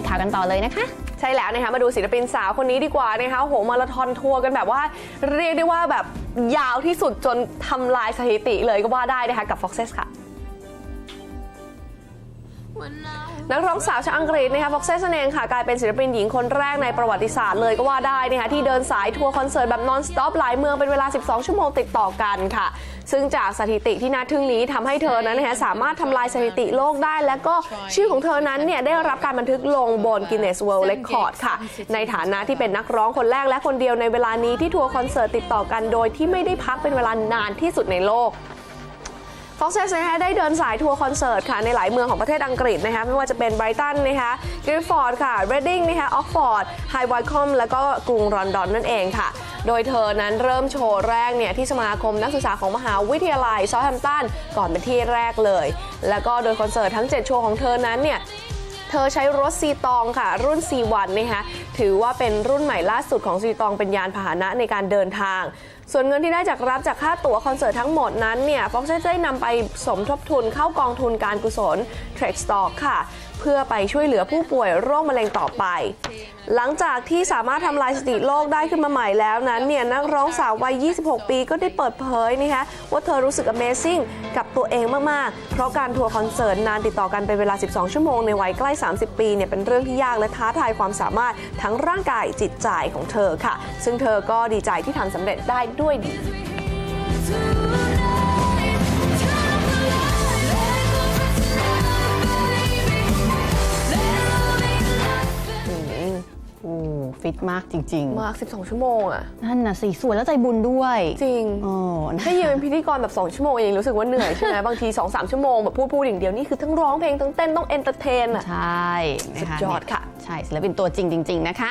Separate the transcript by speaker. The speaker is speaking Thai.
Speaker 1: ตข่าวกันต่อเลยนะคะ
Speaker 2: ใช่แล้วนะคะมาดูศิลปินสาวคนนี้ดีกว่านะคะโอ้โหมาราธอนทัวร์กันแบบว่าเรียกได้ว่าแบบยาวที่สุดจนทำลายสถิติเลยก็ว่าได้นะคะกับ Foxes ค่ะ นักร้องสาวชาวอังกฤษนะคะฟ็อกเซสเองค่ะกลายเป็นศิลปินหญิงคนแรกในประวัติศาสตร์เลยก็ว่าได้นะคะที่เดินสายทัวร์คอนเสิร์ตแบบนอนสต็อปหลายเมืองเป็นเวลา 12 ชั่วโมงติดต่อกันค่ะ ซึ่งจากสถิติที่น่าทึ่งนี้ทำให้เธอนั้นนะคะสามารถทำลายสถิติโลกได้ และก็ชื่อของเธอนั้นเนี่ยได้รับการบันทึกลงบน Guinness World Record ค่ะ ในฐานะที่เป็นนักร้องคนแรกและคนเดียวในเวลานี้ที่ทัวร์คอนเสิร์ตติดต่อกันโดยที่ไม่ได้พักเป็นเวลานานที่สุดในโลก ฟ็อกเซสนะคะได้เดินสายทัวร์คอนเสิร์ตค่ะในหลายเมืองของประเทศอังกฤษนะคะไม่ว่าจะเป็นไบรตันนะคะกริฟฟอร์ดค่ะเรดดิ้งนะคะออกฟอร์ดไฮไวคอมแล้วก็กรุงลอนดอนนั่นเองค่ะ โดยเธอนั้นเริ่มโชว์แรกเนี่ยที่สมาคมนักศึกษาของมหาวิทยาลัยซา u แฮมตันก่อนเป็นที่แรกเลย แล้วก็โดยคอนเสิร์ตทั้ง 7 โชว์ของเธอนั้นเนี่ย เธอใช้รถซีตองค่ะ รุ่น C1 นะคะถือว่าเป็นรุ่นใหม่ล่าสุดของซีตองเป็นยานพาหนะในการเดินทาง ส่วนเงินที่ได้จากรับจากค่าตั๋วคอนเสิร์ตทั้งหมดนั้นเนี่ยฟ็อกซ์ได้นำไปสมทบทุนเข้ากองทุนการกุศล t r e k Stock ค่ะ เพื่อไปช่วยเหลือผู้ป่วยโรคมะเร็งต่อไป หลังจากที่สามารถทำลายสถิติโลกได้ขึ้นมาใหม่แล้วนั้นเนี่ยนักร้องสาววัย 26 ปีก็ได้เปิดเผยนะคะว่าเธอรู้สึก Amazing กับตัวเองมาก ๆ เพราะการทัวร์คอนเสิร์ตนานติดต่อกันเป็นเวลา 12 ชั่วโมงในวัยใกล้30 ปีเนี่ยเป็นเรื่องที่ยากและท้าทายความสามารถทั้งร่างกายจิตใจของเธอค่ะ ซึ่งเธอก็ดีใจที่ทำสำเร็จได้ด้วยดี
Speaker 1: ฟิตมากจริง
Speaker 2: มาก 12 ชั่วโมงอะ
Speaker 1: ๆ นั่นน่ะสิสวยแล้วใจบุญด้วย
Speaker 2: จริง
Speaker 1: โอ้นะ
Speaker 2: แค่ยืนเป็นพิธีกรแบบ 2 ชั่วโมงเองรู้สึกว่าเหนื่อยใช่ไหม บางที 2-3 ชั่วโมงแบบพูดพูดอย่างเดียว นี่คือทั้งร้องเพลงทั้งเต้นต้องเอนเตอร์เทนอะ
Speaker 1: ใช่นะคะ
Speaker 2: สุดยอดค่ะ
Speaker 1: ใช่ศิลปินตัวจริงจริง ๆ นะคะ